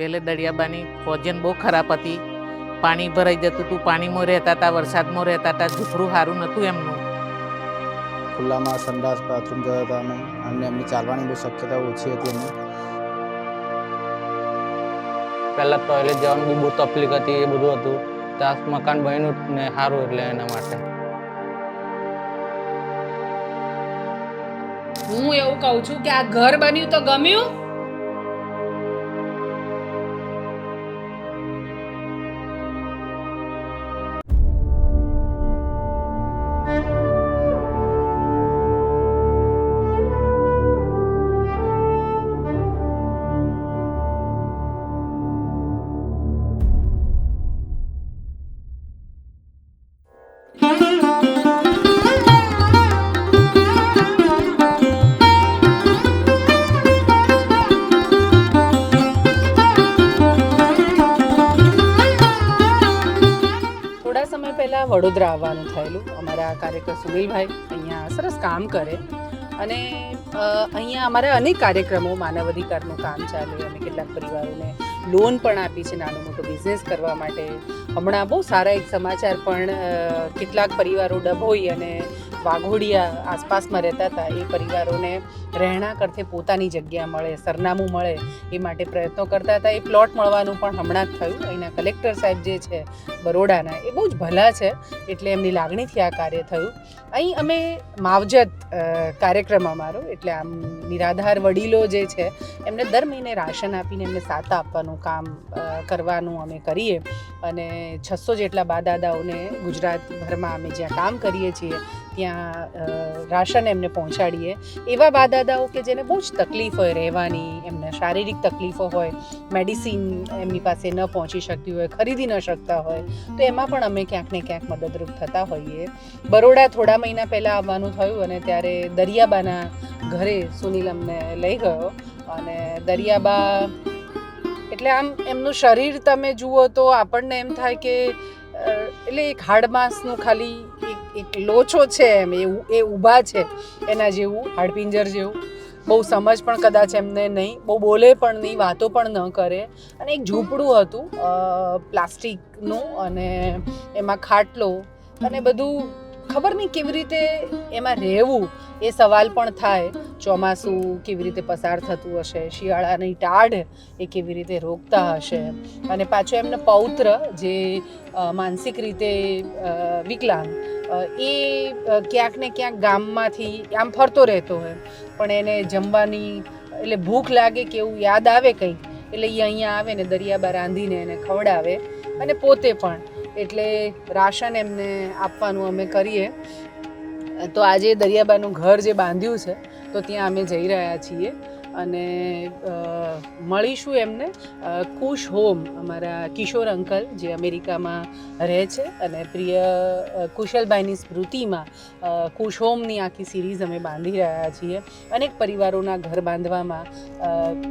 પહેલે દળિયાબાની ભોજન બહુ ખરાબ હતી. પાણી ભરાઈ જતું હતું પાણીમાં રહેતા હતા વરસાદમાં રહેતા હતા ઝૂંપડું સારું નહોતું એમનું. ખુલ્લામાં સંડાસ બાથરૂમ જતા હતા અમે અને એમની ચાલવાની બહુ શક્યતા ઓછી હતી એમને. પહેલાં ટોયલેટ જવાનું બહુ તકલીફ હતી એ બધું હતું. ત્યાં મકાન બન્યું ને સારું એટલે એના માટે. હું એવું કહું છું કે આ ઘર બન્યું તો ગમ્યું? પહેલાં વડોદરા આવવાનું થયેલું. અમારા કાર્યકર સુનિલભાઈ અહીંયા સરસ કામ કરે. અને અહીંયા અમારા અનેક કાર્યક્રમો માનવ અધિકારનું કામ ચાલે અને કેટલાક પરિવારોને લોન પણ આપી છે નાનો મોટો બિઝનેસ કરવા માટે. હમણાં બહુ સારા એક સમાચાર પણ કેટલાક પરિવારો ડભોઈ અને વાઘોડિયા આસપાસમાં રહેતા હતા. એ પરિવારોને રહેણાંક પોતાની જગ્યા મળે, સરનામું મળે એ માટે પ્રયત્નો કરતા હતા. એ પ્લોટ મળવાનું પણ હમણાં જ થયું. અહીંના કલેક્ટર સાહેબ જે છે, બરોડાના, એ બહુ જ ભલા છે એટલે એમની લાગણીથી આ કાર્ય થયું. અહીં અમે માવજત કાર્યક્રમ અમારો, એટલે આમ નિરાધાર વડીલો જે છે, એમને દર મહિને રાશન આપીને એમને સાતા આપવાનું કામ કરવાનું અમે કરીએ. અને છસો જેટલા બાદાદાઓને ગુજરાતભરમાં અમે જ્યાં કામ કરીએ છીએ ત્યાં રાશન એમને પહોંચાડીએ. એવા બાદાદાઓ કે જેને બહુ જ તકલીફ હોય રહેવાની, એમને શારીરિક તકલીફો હોય મેડિસિન એમની પાસે ન પહોંચી શકતી હોય, ખરીદી ન શકતા હોય, તો એમાં પણ અમે ક્યાંક ને ક્યાંક મદદરૂપ થતા હોઈએ. બરોડા થોડા મહિના પહેલાં આવવાનું થયું અને ત્યારે દરિયાબાના ઘરે સુનિલ અમને લઈ ગયો અને દરિયાબા, એટલે આમ એમનું શરીર તમે જુઓ તો આપણને એમ થાય કે એટલે એક હાડમાસનું ખાલી એક લોચો છે એમ એવું એ ઊભા છે, એના જેવું, હાડપિંજર જેવું. બહુ સમજ પણ કદાચ એમને નહીં, બહુ બોલે પણ નહીં, વાતો પણ ન કરે. અને એક ઝૂંપડું હતું પ્લાસ્ટિકનું અને એમાં ખાટલો અને બધું ખબર નહીં કેવી રીતે એમાં રહેવું? એ સવાલ પણ થાય. ચોમાસું કેવી રીતે પસાર થતું હશે? શિયાળાની ટાઢ એ કેવી રીતે રોકતા હશે? અને પાછો એમને પૌત્ર જે માનસિક રીતે વિકલાંગ એ ક્યાંક ને ક્યાંક ગામમાંથી આમ ફરતો રહેતો હોય. પણ એને જમવાની એટલે ભૂખ લાગે કે એવું યાદ આવે કંઈક, એટલે એ અહીંયા આવે ને દરિયાબા રાંધીને એને ખવડાવે. અને પોતે પણ એટલે રાશન એમને આપવાનું અમે કરીએ. તો આજે દરિયાબાનું ઘર જે બાંધ્યું છે, તો ત્યાં અમે જઈ રહ્યા છીએ. અને મળીશું એમને. કુશ હોમ અમારા કિશોર અંકલ, જે અમેરિકામાં રહે છે. અને પ્રિય કુશલબાઈની સ્મૃતિમાં કુશ હોમની આખી સિરીઝ અમે બાંધી રહ્યા છીએ. અનેક પરિવારોના ઘર બાંધવામાં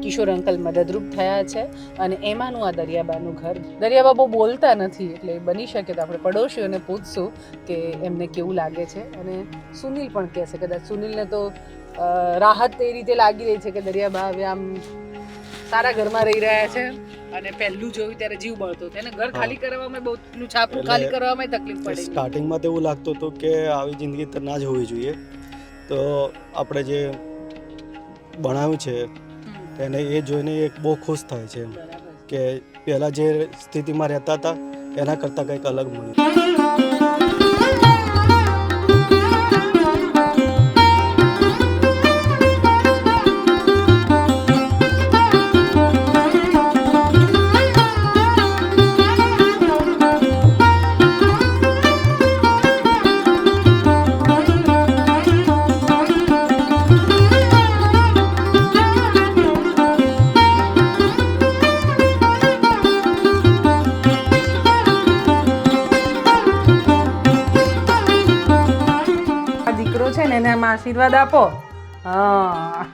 કિશોર અંકલ મદદરૂપ થયા છે. અને એમાંનું આ દરિયાબાનું ઘર. દરિયાબા બહુ બોલતા નથી, એટલે બની શકે તો આપણે પડોશીઓને પૂછશું કે એમને કેવું લાગે છે. અને સુનિલ પણ કહેશે, કદાચ સુનિલને તો રાહત એ રીતે લાગી રહી છે કે દરિયાબા હવે આમ સારા ઘરમાં રહી રહ્યા છે અને પહેલું જોયું ત્યારે જીવ બળતો હતો. એને ઘર ખાલી કરવામાં બહુ નું છાપું ખાલી કરવામાં તકલીફ પડી. સ્ટાર્ટિંગમાં તો એવું લાગતું હતું કે આવી જિંદગી તો ના જ હોવી જોઈએ. તો આપણે જે ભણાવ્યું છે એને એ જોઈને એક બહુ ખુશ થાય છે. કે પહેલાં જે સ્થિતિમાં રહેતા હતા એના કરતાં કંઈક અલગ મળ્યું. આશીર્વાદ આપો. હા.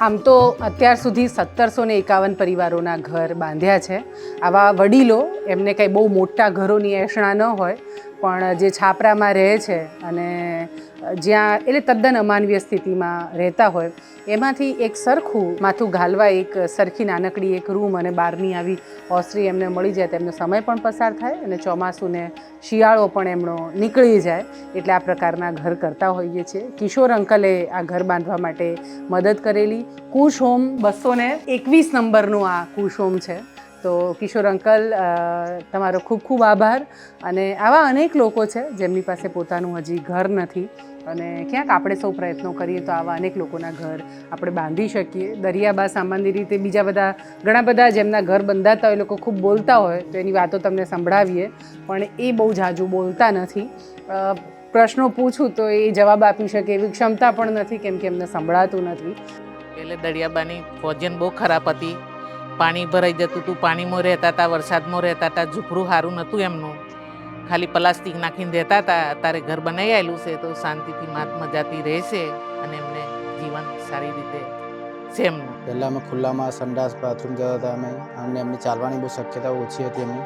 આમ તો અત્યાર સુધી સત્તરસો ને એકાવન પરિવારોના ઘર બાંધ્યા છે. આવા વડીલો એમને કંઈ બહુ મોટા ઘરોની એસણા ન હોય, પણ જે છાપરામાં રહે છે અને જ્યાં એટલે તદ્દન અમાનવીય સ્થિતિમાં રહેતા હોય, એમાંથી એક સરખું માથું ઘાલવા એક સરખી નાનકડી એક રૂમ અને બહારની આવી ઓસરી એમને મળી જાય તો એમનો સમય પણ પસાર થાય અને ચોમાસુને શિયાળો પણ એમનો નીકળી જાય. એટલે આ પ્રકારના ઘર કરતા હોઈએ છીએ. કિશોર અંકલે આ ઘર બાંધવા માટે મદદ કરેલી. કુશ હોમ બસો એકવીસ નંબરનું આ કુશ હોમ છે. તો કિશોર અંકલ તમારો ખૂબ ખૂબ આભાર. અને આવા અનેક લોકો છે જેમની પાસે પોતાનું હજી ઘર નથી. અને ક્યાંક આપણે સૌ પ્રયત્નો કરીએ તો આવા અનેક લોકોના ઘર આપણે બાંધી શકીએ. દરિયાબા સામાન્ય રીતે બીજા બધા, ઘણા બધા જેમના ઘર બંધાતા હોય, એ લોકો ખૂબ બોલતા હોય, તો એની વાતો તમને સંભળાવીએ. પણ એ બહુ જાજુ બોલતા નથી. પ્રશ્નો પૂછું તો એ જવાબ આપી શકે એવી ક્ષમતા પણ નથી, કેમ કે એમને સંભળાતું નથી. એટલે દરિયાબાની ફોજન બહુ ખરાબ હતી. પાણી ભરાઈ જતું હતું પાણીમાં રહેતા હતા વરસાદમાં રહેતા હતા ઝૂંપડું સારું નહોતું એમનું. ખાલી પ્લાસ્ટિક નાખીને રહેતા હતા અત્યારે ઘર બનાવી આવેલું છે તો શાંતિથી માત મજાથી રહેશે અને એમને જીવન સારી રીતે છે એમનું. પહેલાં અમે ખુલ્લામાં સંડાસ, બાથરૂમ જતા હતા અમે, અને એમની ચાલવાની બહુ શક્યતા ઓછી હતી એમની.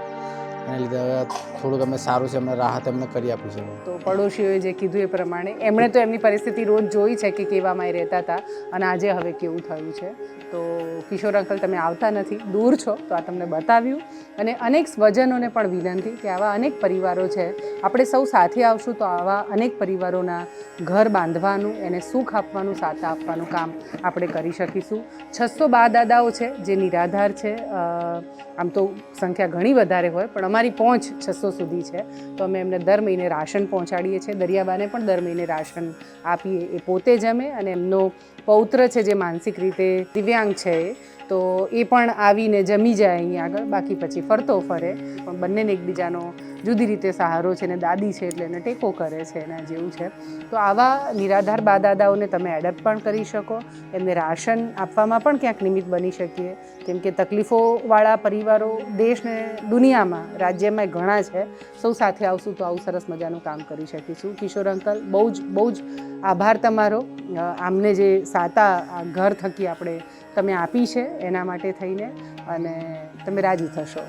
એને લીધે હવે થોડુંક અમે સારું છે અમને રાહત એમને કરી આપી છે. તો પડોશીઓએ જે કીધું એ પ્રમાણે, એમણે તો એમની પરિસ્થિતિ રોજ જોઈ છે કે કેવામાં એ રહેતા હતા અને આજે હવે કેવું થયું છે. તો કિશોર અંકલ, તમે આવતા નથી, દૂર છો, તો આ તમને બતાવ્યું. અને અનેક સ્વજનોને પણ વિનંતી કે આવા અનેક પરિવારો છે, આપણે સૌ સાથે આવશું તો આવા અનેક પરિવારોના ઘર બાંધવાનું, એને સુખ આપવાનું, સાથ આપવાનું કામ આપણે કરી શકીશું. છસો બા દાદાઓ છે, જે નિરાધાર છે. આમ તો સંખ્યા ઘણી વધારે હોય, પણ અમારી પહોંચ છસો સુધી છે. તો અમે એમને દર મહિને રાશન પહોંચાડીએ છીએ. દરિયાબાને પણ દર મહિને રાશન આપીએ. એ પોતે જમે અને એમનો પૌત્ર છે જે માનસિક રીતે દિવ્યાંગ છે તો એ પણ આવીને જમી જાય અહીંયા આગળ. બાકી પછી ફરતો ફરે. પણ બંનેને એકબીજાનો જુદી રીતે સહારો છે ને દાદી છે એટલે એને ટેકો કરે છે, એના જેવું છે. તો આવા નિરાધાર બા દાદાઓને તમે એડપ્ટ પણ કરી શકો. એમને રાશન આપવામાં પણ ક્યાંક નિમિત્ત બની શકીએ. કેમ કે તકલીફોવાળા પરિવારો દેશને દુનિયામાં, રાજ્યમાં ઘણા છે. સૌ સાથે આવશું તો આવું સરસ મજાનું કામ કરી શકીશું. કિશોર અંકલ, બહુ જ બહુ જ આભાર તમારો. આમને જે સાતા ઘર થકી આપણે તમે આપી છે એના માટે થઈને અને તમે રાજી થશો.